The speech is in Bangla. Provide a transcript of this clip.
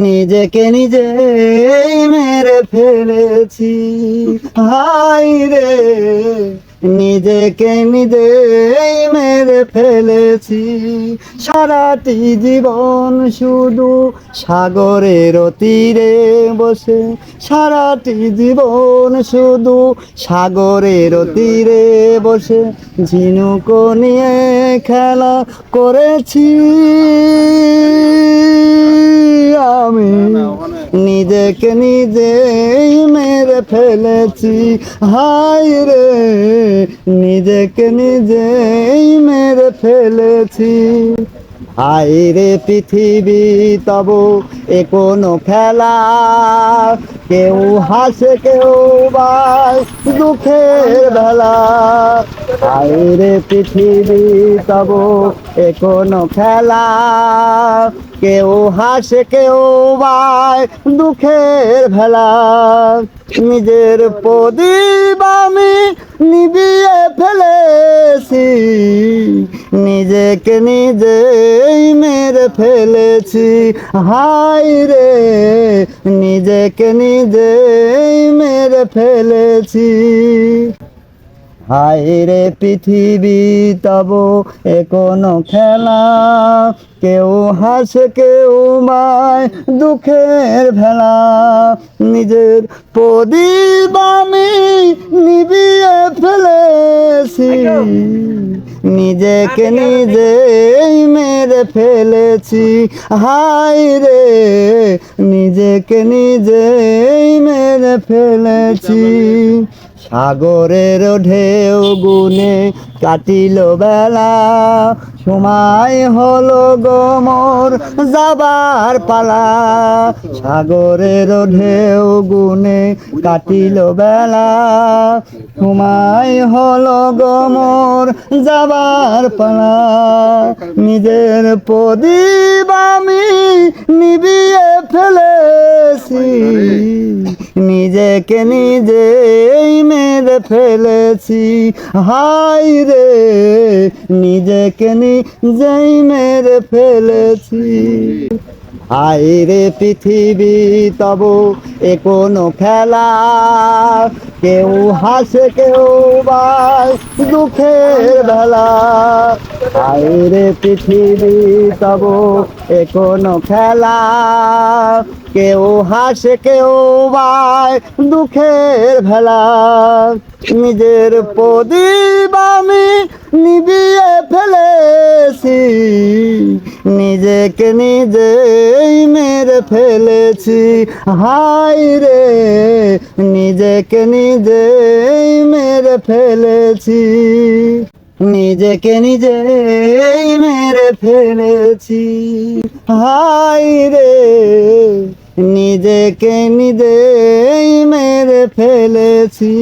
নিজেকে নিজে মেরে ফেলেছি। হাই রে নিজেকে নিজে মেরে ফেলেছি। সারাটি জীবন শুধু সাগরের তীরে বসে। সারাটি জীবন শুধু সাগরের তীরে বসে। ঝিনুক নিয়ে খেলা করেছি। আমি নিজেকে নিজেই মেরে ফেলেছি। হাই রে! নিজেকে নিজেই মেরে ফেলেছি। হাই রে পৃথিবী, তব এ কোনো খেলা। কেউ হাসে, কেউ বাই দুঃখের বেলা। হাই রে পৃথিবী, তব এ কোনো খেলা। কেউ হাসে, কেউ বাই দুঃখের ভেলা নিজের প্রদীপ আমি নিবিয়ে ফেলেছি। নিজেকে নিজেই মেরে ফেলেছি। হাই রে, নিজেকে নিজেই মেরে ফেলেছি। হায় রে পৃথিবী, তব এ কোনো খেলা। কেউ হাসে, কেউ মায়, দুঃখের ভেলা। নিজের প্রদীপ আমি নিবিয়ে ফেলেছি। নিজেকে নিজেই মেরে ফেলেছি। হাই রে নিজেকে নিজেই মেরে ফেলেছি। সাগরের ঢেউ গুনে কাটিল বেলা। সময় হলো গোমর যাবার পালা। সাগরের ঢেউ গুনে কাটিল বেলা। সময় হলো গোমর যাবার পালা। নিজের প্রদীপ আমি নিবিয়ে ফেলেছি। নিজেকে নিজেই মেরে ফেলেছি। হাই রে নিজেকে নিজেই মেরে ফেলেছি। হাই রে পৃথিবী, তব এ কোনো খেলা? কেউ হাসে, কেউ বাই দুঃখের বেলা। হাই রে পৃথিবী, তব এ কোনো খেলা? কেউ হাসে, কেউ বাই দুঃখের ভেলা নিজের প্রদীপ আমি নিবিয়ে ফেলেছি। নিজেকে নিজেই মেরে ফেলেছি। হাই রে, নিজেকে নিজেই মেরে ফেলেছি। নিজেকে নিজেই মেরে ফেলেছি। হাই রে, নিজেকে নিজেই মেরে ফেলেছি।